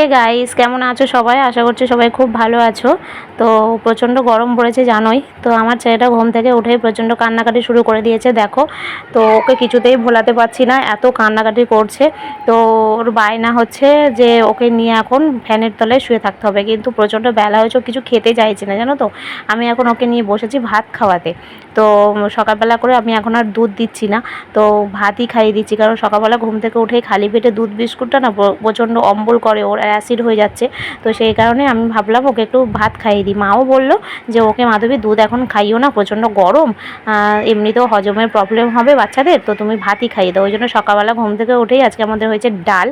এ guys কেমন আছো সবাই? আশা করছি সবাই খুব ভালো আছো। তো প্রচণ্ড গরম পড়েছে, জানোই। তো আমার ছেলেটা ঘুম থেকে উঠেই প্রচণ্ড কান্নাকাটি শুরু করে দিয়েছে, দেখো। তো ওকে কিছুতেই ভোলাতে পারছি না, এত কান্নাকাটি করছে। তো ওর বায়না হচ্ছে যে ওকে নিয়ে এখন ফ্যানের তলায় শুয়ে থাকতে হবে। কিন্তু প্রচণ্ড বেলা হয়েছে কিছু খেতে চাইছে না, জানো তো। আমি এখন ওকে নিয়ে বসেছি ভাত খাওয়াতে। তো সকালবেলা করে আমি এখন আর দুধ দিচ্ছি না। তো ভাতই খাইয়ে দিচ্ছি, কারণ সকালবেলা ঘুম থেকে উঠেই খালি পেটে দুধ বিস্কুটটা না প্রচণ্ড অম্বল করে ওর। অ্যাসিড হয়ে যাচ্ছে। তো সেই কারণে আমি ভাবলাম ওকে একটু ভাত খাইয়ে দিই। মাও বলল যে, ওকে মাধবী, দুধ এখন খাইও না, প্রচণ্ড গরম। এমনিতেও হজমের প্রবলেম হবে বাচ্চাদের, তো তুমি ভাতই খাইয়ে দাও। ওই জন্য সকালবেলা ঘুম থেকে উঠেই আজকে আমাদের হয়েছে ডাল।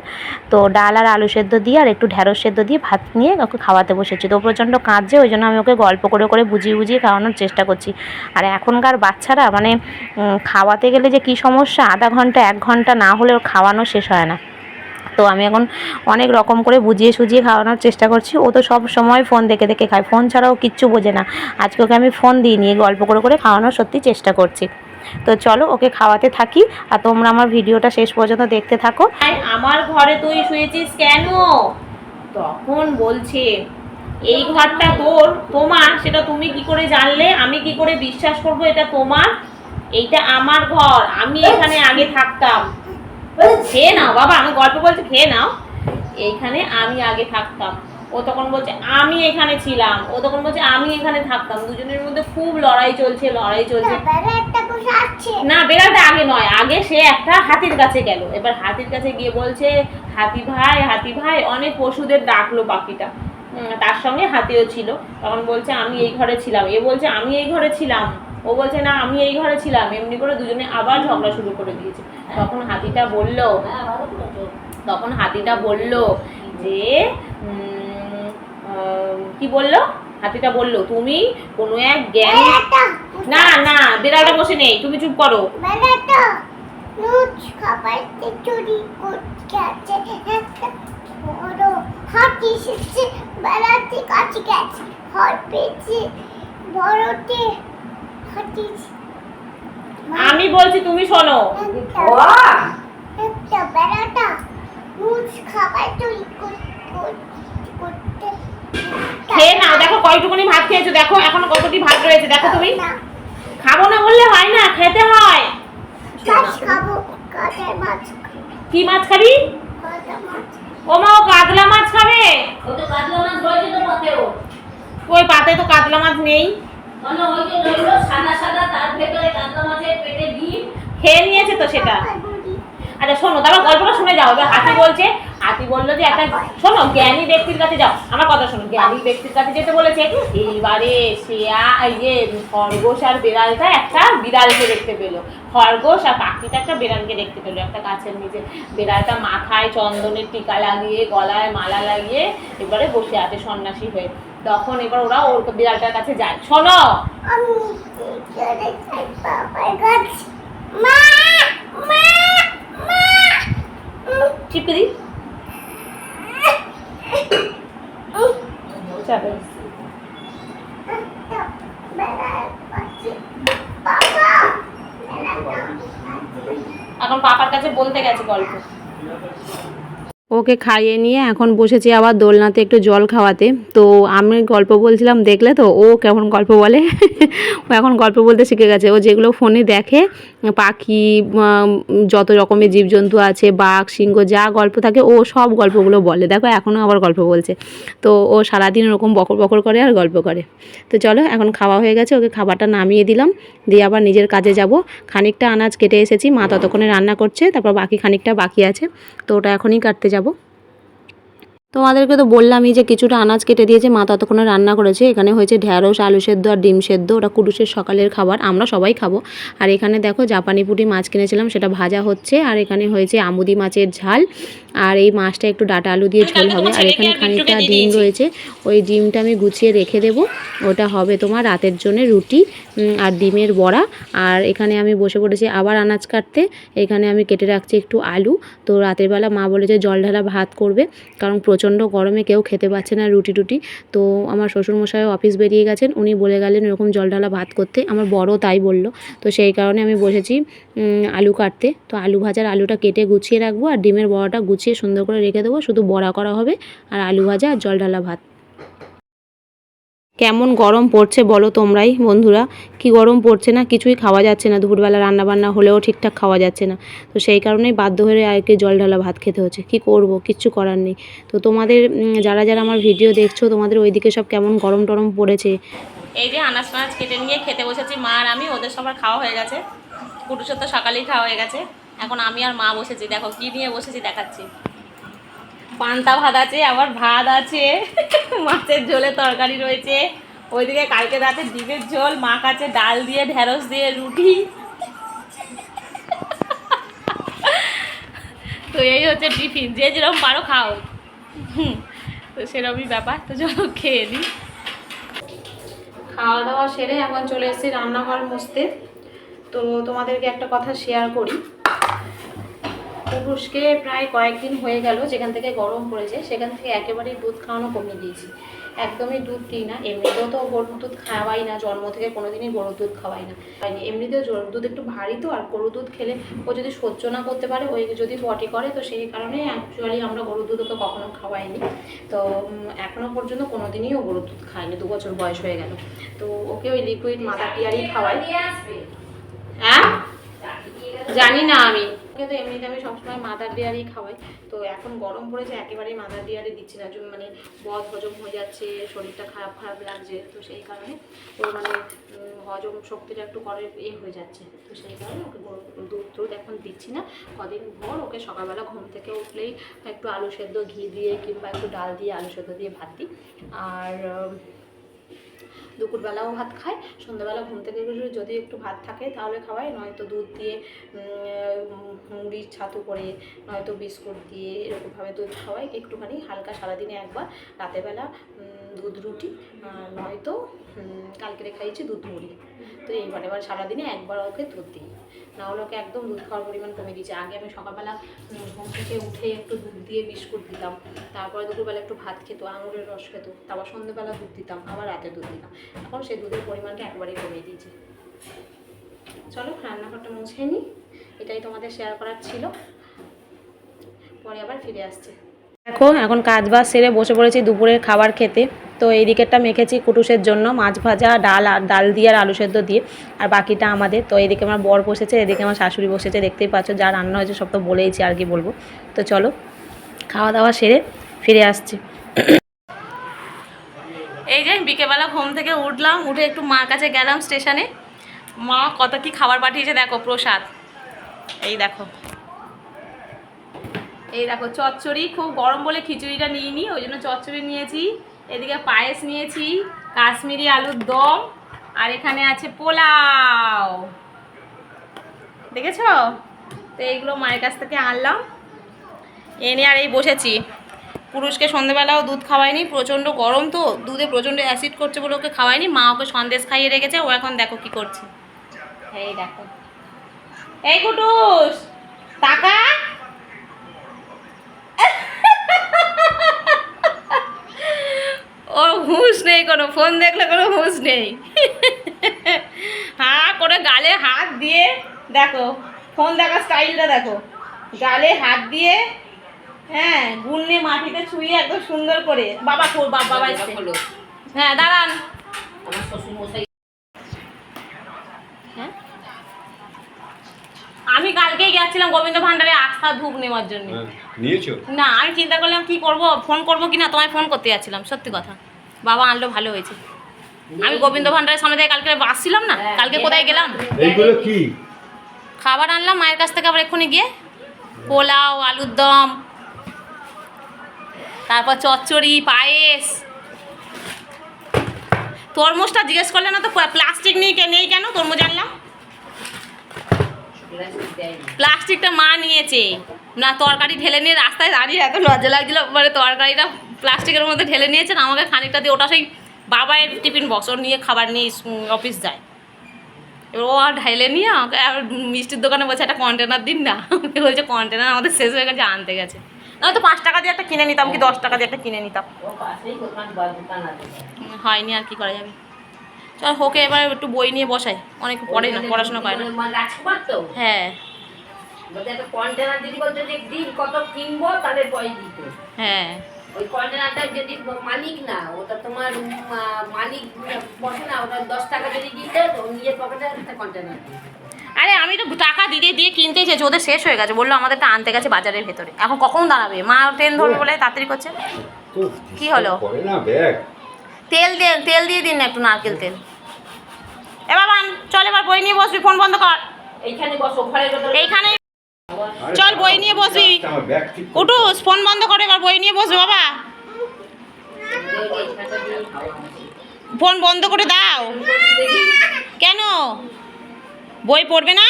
তো ডাল আর আলু সেদ্ধ দিয়ে আর একটু ঢ্যাঁড়স সেদ্ধ দিয়ে ভাত নিয়ে ওকে খাওয়াতে বসেছি। তো প্রচণ্ড কাঁদছে, ওই জন্য আমি ওকে গল্প করে করে বুঝিয়ে বুঝিয়ে খাওয়ানোর চেষ্টা করছি। আর এখনকার বাচ্চারা মানে খাওয়াতে গেলে যে কী সমস্যা, আধা ঘণ্টা, এক ঘণ্টা না হলে ওর খাওয়ানো শেষ হয় না। তো আমি এখন অনেক রকম করে বুঝিয়ে সুঝিয়ে খাওয়ানোর চেষ্টা করছি। ও তো সব সময় ফোন দেখে দেখে খায়। ফোন ছাড়াও কিচ্ছু বোঝে না। আজকে ওকে আমি ফোন দিয়ে নিয়ে গল্প করে করে খাওয়ানোর সত্যি চেষ্টা করছি। তো চলো ওকে খাওয়াতে থাকি আর তোমরা আমার ভিডিওটা শেষ পর্যন্ত দেখতে থাকো। আমার ঘরে তুই শুয়েছিস কেন? তখন বলছে, এই ঘরটা তোর, তোমার, সেটা তুমি কি করে জানলে? আমি কি করে বিশ্বাস করব এটা তোমার? এইটা আমার ঘর। আমি এখানে আগে থাকতাম। খেয়ে নাও বাবা আমি গল্প বলছি খেয়ে নাও। এইখানে আমি আগে থাকতাম। ও তখন বলছে আমি এখানে ছিলাম। ও তখন বলছে আমি এখানে থাকতাম। দুজনের মধ্যে খুব লড়াই চলছে লড়াই চলছে। না বেড়ালটা আগে নয় আগে সে একটা হাতির কাছে গেল। এবার হাতির কাছে গিয়ে বলছে হাতি ভাই হাতি ভাই অনেক পশুদের ডাকলো পাখিটা। তার সঙ্গে হাতিও ছিল। তখন বলছে আমি এই ঘরে ছিলাম। এ বলছে আমি এই ঘরে ছিলাম। ও বলছে না আমি এই ঘরে ছিলাম। এমনি করে দুজনে আবার ঝগড়া শুরু করে দিয়েছে। তখন হাতিটা বলল তখন হাতিটা বলল যে কি বলল? হাতিটা বলল তুমি কোনো এক জ্ঞান না না বিড়ালটা বসে নেই তুমি চুপ করো। হাতি এসেছে বেড়াতে কাছে গেছে। পেয়েছে বড়তে হাতি আমি বলছি তুমি শোনো। খেয়ে নাও দেখো কয়টুকুনি ভাত খেয়েছো দেখো এখনও কতটি ভাত রয়েছে দেখো তুমি। খাব না বললে হয় না খেতে হয়। কি মাছ খাবি? ও মা ও কাতলা মাছ খাবে? ও তো কাতলা মাছ রয়েছে তো পাতেও ওই পাতে তো কাতলা মাছ নেই। মানে ওই যে সাদা সাদা, তার ভেতরে পেটে ডিম খেয়ে নিয়েছে তো সেটা? আচ্ছা শোনো গল্পটা শুনে যাও। এবার হাতি বলছে, হাতি বলল যে একটা শোনো, জ্ঞানী ব্যক্তির কাছে যাও। আমার কথা শোনো, জ্ঞানী ব্যক্তির কাছে যেতে বলেছে, এইবারে শেয়া এই যে খরগোশ আর বিড়ালটা একটা বিড়ালকে দেখতে পেল। খরগোশ আর পাখিটা একটা বিড়ালকে দেখতে পেল। একটা গাছের নিচে। বিড়ালটা মাথায় চন্দনের টিকা লাগিয়ে, গলায় মালা লাগিয়ে এবারে বসে আছে সন্ন্যাসী হয়ে। তখন এবার ওরা ওর বিড়ালটার কাছে যায়। শোনো! দিই। চাপে। এখন পাপার কাছে বলতে গেছে গল্প। ওকে খাইয়ে নিয়ে এখন বসেছি আবার দোলনাতে একটু জল খাওয়াতে। তো আমি গল্প বলছিলাম, দেখলে তো? ও কেমন গল্প বলে? ও এখন গল্প বলতে শিখে গেছে। ও যেগুলো ফোনে দেখে, পাখি যত রকমের জীবজন্তু আছে, বাঘ, সিংহ, যা গল্প থাকে, ও সব গল্পগুলো বলে। দেখো, এখনও আবার গল্প বলছে। তো ও সারাদিন ওরকম বকর বকর করে আর গল্প করে। তো চলো, এখন খাওয়া হয়ে গেছে। ওকে খাবারটা নামিয়ে দিলাম। দিয়ে আবার নিজের কাজে যাব। খানিকটা আনাজ কেটে এসেছি। মা ততক্ষণে রান্না করছে। তারপর বাকি খানিকটা বাকি আছে। তো ওটা এখনই কাটতে যাব। তোমাদেরকে তো বললামই যে কিছুটা আনাজ কেটে দিয়েছে, মা ততক্ষণে রান্না করেছে। এখানে হয়েছে ঢ্যাঁড়স, আলু সেদ্ধ আর ডিম সেদ্ধ। ওটা কুরুষের সকালের খাবার, আমরা সবাই খাব। আর এখানে দেখো, জাপানি পুটি মাছ কিনেছিলাম, সেটা ভাজা হচ্ছে। আর এখানে হয়েছে আমুদি মাছের ঝাল। আর এই মাছটা একটু ডাটা আলু দিয়ে ঝোল হবে। আর এখানে খানিকটা ডিম রয়েছে। ওই ডিমটা আমি গুছিয়ে রেখে দেব। ওটা হবে তোমার রাতের জন্য রুটি আর ডিমের বড়া। আর এখানে আমি বসে পড়েছি আবার আনাজ কাটতে। এখানে আমি কেটে রাখছি একটু আলু। তো রাতের বেলা মা বলেছে জল ঢালা ভাত করবে। কারণ প্রচণ্ড গরমে কেউ খেতে পাচ্ছে না রুটি টুটি। তো আমার শ্বশুরমশাই অফিস বেরিয়ে গেছেন। উনি বলে গেলেন এরকম জল ঢালা ভাত করতে। আমার বড় তাই বলল। তো সেই কারণে আমি বসেছি আলু কাটতে। তো আলু ভাজার আলুটা কেটে গুছিয়ে রাখব। আর ডিমের বড়াটা গুছিয়ে গুছিয়ে সুন্দর করে রেখে দেবো। শুধু বড়া করা হবে আর আলু ভাজা আর জল ঢালা ভাত। কেমন গরম পড়ছে বলো তোমরাই বন্ধুরা। কি গরম পড়ছে না, কিছুই খাওয়া যাচ্ছে না। দুপুরবেলা রান্না বান্না হলেও ঠিকঠাক খাওয়া যাচ্ছে না। তো সেই কারণেই বাধ্য হয়ে আগে জল ঢালা ভাত খেতে হচ্ছে। কি করব, কিচ্ছু করার নেই। তো তোমাদের যারা যারা আমার ভিডিও দেখছ, তোমাদের ওইদিকে সব কেমন গরম টরম পড়েছে? এই যে আনাজ ফানাজ কেটে নিয়ে খেতে বসেছি মা আর আমি, ওদের সবার খাওয়া হয়ে গেছে। কুটুসের তো সকালেই খাওয়া হয়ে গেছে। এখন আমি আর মা বসেছি, দেখো কি নিয়ে বসেছি দেখাচ্ছি। পান্তা ভাত আছে, আবার ভাত আছে, মাছের ঝোলে তরকারি রয়েছে। ওইদিকে কালকে রাতে ডিমের ঝোল, মা কাছে ডাল দিয়ে, ঢেঁড়স দিয়ে, রুটি। তো এই হচ্ছে টিফিন, যে যেরকম পারো খাও। তো সেরকমই ব্যাপার, তো চলো খেয়ে নিই খাওয়া দাওয়া সেরে এখন চলে এসেছি রান্নাঘর মুছতে। তো তোমাদেরকে একটা কথা শেয়ার করি। পুরুষকে প্রায় কয়েকদিন হয়ে গেল যেখান থেকে গরম পড়েছে সেখান থেকে একেবারেই দুধ খাওয়ানো কমিয়ে দিয়েছি। একদমই দুধ দিই না এমনিতেও তো গরুর দুধ খাওয়াই না জন্ম থেকে কোনোদিনই গরুর দুধ খাওয়াই না। হয়নি এমনিতেও গরুর দুধ একটু ভারী তো আর গরুর দুধ খেলে ও যদি সহ্য না করতে পারে ওই যদি পটি করে তো সেই কারণে অ্যাকচুয়ালি আমরা গরুর দুধ ওকে কখনো খাওয়াইনি। তো উম, এখনও পর্যন্ত কোনোদিনই ও গরুর দুধ খায়নি দু বছর বয়স হয়ে গেল। তো ওকে ওই লিকুইড মাদার টিয়ারই খাওয়াই। হ্যাঁ? জানি না আমি। তো এমনিতে আমি সবসময় মাদার ডেয়ারি খাওয়াই। তো এখন গরম পড়েছে, একেবারেই মাদার ডেয়ারি দিচ্ছি না। মানে বদ হজম হয়ে যাচ্ছে, শরীরটা খারাপ খারাপ লাগছে, তো সেই কারণে ওর মানে হজম শক্তিটা একটু করে এ হয়ে যাচ্ছে। তো সেই কারণে ওকে দুধ টুধ এখন দিচ্ছি না। কদিন ভোর ওকে সকালবেলা ঘুম থেকে উঠলেই একটু আলু সেদ্ধ ঘি দিয়ে কিংবা একটু ডাল দিয়ে আলু সেদ্ধ দিয়ে ভাত দিই। আর দুপুরবেলাও ভাত খায়, সন্ধ্যাবেলা ঘুম থেকে যদি একটু ভাত থাকে তাহলে খাওয়াই নয়তো দুধ দিয়ে মুড়ির মুড়ি, ছাতু করে, নয়তো বিস্কুট দিয়ে এরকমভাবে দুধ খাওয়াই একটুখানি হালকা সারাদিনে একবার রাতেরবেলা দুধ, রুটি নয়তো কালকে খাইয়েছি দুধ, মুড়ি। তো এইবার এবার সারাদিনে একবার ওকে দুধ দিই। না হলে ওকে একদম দুধ খাওয়ার পরিমাণ কমে দিয়েছে। আগে আমি সকালবেলা ঘুম থেকে উঠে একটু দুধ দিয়ে বিস্কুট দিতাম। তারপরে দুপুরবেলা একটু ভাত খেত, আঙুরের রস খেত, তারপর সন্ধ্যেবেলা দুধ দিতাম, আবার রাতে দুধ দিতাম। এখন সেই দুধের পরিমাণটা একবারেই কমিয়ে দিয়েছে। চলো, রান্নাঘরটা মুছে নিই এটাই তোমাদের শেয়ার করার ছিল। পরে আবার ফিরে আসছে। দেখো এখন কাজ বাজ সেরে বসে পড়েছি দুপুরের খাবার খেতে। তো এই দিকেরটা মেখেছি কুটুসের জন্য, মাছ ভাজা, ডাল, আর ডাল দিয়ে আর আলু সেদ্ধ দিয়ে। আর বাকিটা আমাদের, তো এদিকে আমার বর বসেছে, এদিকে আমার শাশুড়ি বসেছে, দেখতেই পাচ্ছ যা রান্না হয়েছে সব তো বলেইছি আর কি বলব। তো চলো, খাওয়া দাওয়া সেরে ফিরে আসছি। এই যে বিকেলবেলা ঘুম থেকে উঠলাম, উঠে একটু মার কাছে গেলাম স্টেশনে। মা কত কি খাবার পাঠিয়েছে দেখো, প্রসাদ। এই দেখো। এই দেখো, চচ্চড়ি, খুব গরম বলে খিচুড়িটা নিয়ে নিইনি, ওই জন্য চচ্চড়ি নিয়েছি। এদিকে পায়েস নিয়েছি, কাশ্মীরি আলুর দম, আর এখানে আছে পোলাও। দেখেছ? তো এইগুলো মায়ের কাছ থেকে আনলাম। এনে আর এই বসেছি। পুরুষকে সন্ধেবেলাও দুধ খাওয়ায়নি প্রচণ্ড গরম তো, দুধে প্রচণ্ড অ্যাসিড করছে বলে ওকে খাওয়ায়নি মা ওকে সন্দেশ খাইয়ে রেখেছে, ও এখন দেখো কি করছে। এই দেখো। এই কুটুস, টাকা ওর হুঁশ নেই কোনো ফোন দেখলে কোনো হুঁশ নেই। হা করে গালে হাত দিয়ে দেখো ফোন দেখার স্টাইলটা দেখো। গালে হাত দিয়ে হ্যাঁ গুন্নে মাটিতে ছুঁয়ে একদম সুন্দর করে। বাবা খোর বাবা এসছে। হ্যাঁ দাঁড়ান। হ্যাঁ? আমি কালকেই গেছিলাম গোবিন্দ ভান্ডারে আস্থা ধূপ নেওয়ার জন্য। হ্যাঁ, নিয়েছো? না আমি চিন্তা করলাম কি করব ফোন করব কি না তোমায় ফোন করতে যাচ্ছিলাম সত্যি কথা। বাবা আনলো ভালো হয়েছে। আমি গোবিন্দ ভান্ডারের সামনে থেকে কালকে আসছিলাম না? কালকে কোথায় গেলাম? এইগুলো কি? খাবার আনলাম মায়ের কাছ থেকে আবার এক্ষুনি গিয়ে পোলাও আলুর দম তারপর চচ্চড়ি পায়েস। তরমুজটা জিজ্ঞেস করলে না তো প্লাস্টিক নিয়ে কে নেই কেন? তরমুজ আনলাম। প্লাস্টিকটা মা নিয়েছে। না তরকারি ঢেলে নিয়ে রাস্তায় দাঁড়িয়ে এত লজ্জা লাগছিল মানে তরকারিটা প্লাস্টিকের মধ্যে ঢেলে নিয়েছেন আমাকে খানিকটা দিয়ে ওটা সেই বাবায়ের টিফিন বক্স ওর নিয়ে খাবার নিয়ে অফিস যায়। এবার ও আর ঢাইলে নিয়ে আমাকে আর মিষ্টির দোকানে বলছে একটা কন্টেনার দিন না। বলছে কন্টেনার আমাদের শেষ হয়ে গেছে আনতে গেছে। নয়তো পাঁচ টাকা দিয়ে একটা কিনে নিতাম কি দশ টাকা দিয়ে একটা কিনে নিতাম। হয়নি আর কি করা যাবে। চল ওকে এবার একটু বই নিয়ে বসাই। অনেক পড়ে না পড়াশোনা করে না। হ্যাঁ। হ্যাঁ। ওই কন্টেনারটা যদি মালিক না ওটা তোমার মালিক বসে না ওটা দশ টাকা যদি দিতে তো নিজের পকেটে একটা কন্টেনার আরে আমি তো টাকা দিয়ে দিয়ে কিনতে চেয়েছি ওদের শেষ হয়ে গেছে বলল আমাদেরটা আনতে গেছে বাজারের ভেতরে। এখন কখন দাঁড়াবে? মা ট্রেন ধরবে বলে তাড়াতাড়ি করছে? কি হলো? করে তেল দিয়ে তেল দিয়ে দিন না একটু নারকেল তেল। এ বাবা চল এবার বই নিয়ে বসবি ফোন বন্ধ কর। এইখানে বসো ঘরের এইখানে চল, বই নিয়ে করে উঠুস ফোন বন্ধ করে এবার বই নিয়ে বসবে বাবা। ফোন বন্ধ করে দাও। কেন? বই পড়বে না?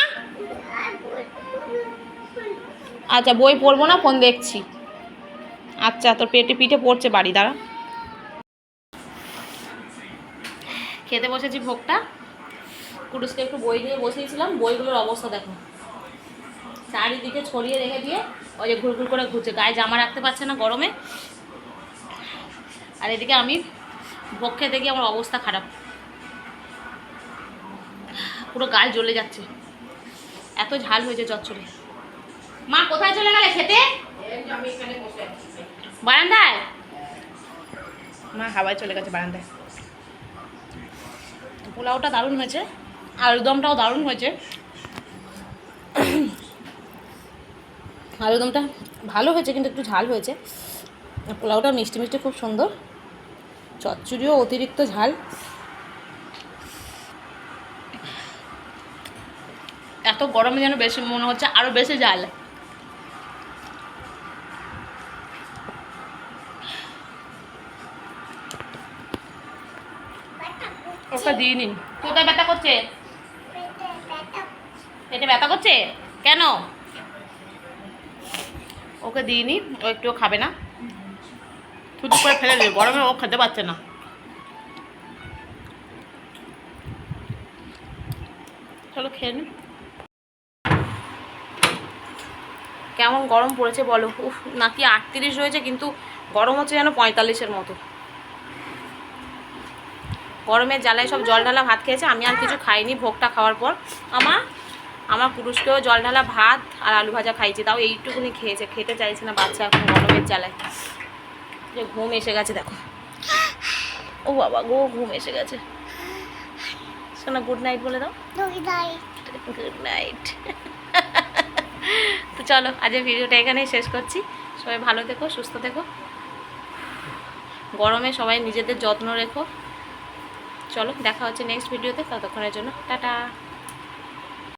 আচ্ছা বই পড়ব না ফোন দেখছি। আচ্ছা তোর পেটে পিঠে পড়ছে বাড়ি দ্বারা খেতে বসেছি ভোগটা। কুটুসকে একটু বই নিয়ে বসিয়েছিলাম বইগুলোর অবস্থা দেখো। চারিদিকে ছড়িয়ে রেখে দিয়ে ওই যে ঘুরঘুর করে ঘুরছে। গায়ে জামা রাখতে পারছে না গরমে। আর এদিকে আমি ভোগ দেখি আমার অবস্থা খারাপ। পুরো গাল জ্বলে যাচ্ছে। এত ঝাল হয়েছে চচ্চড়ি। মা, কোথায় চলে গেলে খেতে? বারান্দায়? মা, হাওয়ায় চলে গেছে বারান্দায়। পোলাওটা দারুণ হয়েছে। আলুদমটাও দারুণ হয়েছে। আলুদমটা ভালো হয়েছে, কিন্তু একটু ঝাল হয়েছে। পোলাওটা মিষ্টি মিষ্টি খুব সুন্দর। চচ্চড়িও অতিরিক্ত ঝাল। এত গরমে যেন বেশি মনে হচ্ছে আরও বেশি ঝাল। ওটা দিয়ে নিন কোথায় ব্যথা করছে? পেটে ব্যথা করছে। কেন? ওকে দিইনি, ও একটুও খাবে না। থুতু করে ফেলে দেবে, গরমে ও খেতে পারছে না। চলো খেয়ে নি। কেমন গরম পড়েছে বলো? উফ, নাকি আটত্রিশ রয়েছে, কিন্তু গরম হচ্ছে যেন পঁয়তাল্লিশের মতো। গরমের জ্বালায় সব জল ঢালা ভাত খেয়েছে, আমি আর কিছু খাইনি ভোগটা খাওয়ার পর। আমার আমার পুরুষকেও জল ঢালা ভাত আর আলু ভাজা খাইছি তাও এইটুকুনি খেয়েছে খেতে চাইছে না বাচ্চা এখন গরমের জ্বালায়। যে ঘুম এসে গেছে দেখো। ও বাবা গো ঘুম এসে গেছে। শোনা গুড নাইট বলে দাও। দুই দাই গুড নাইট তো চলো আজকের ভিডিওটা এখানেই শেষ করছি। সবাই ভালো থেকো সুস্থ থেকো। গরমে সবাই নিজেদের যত্ন রেখো। চলো দেখা হচ্ছে নেক্সট ভিডিওতে ততক্ষণের জন্য। টাটা।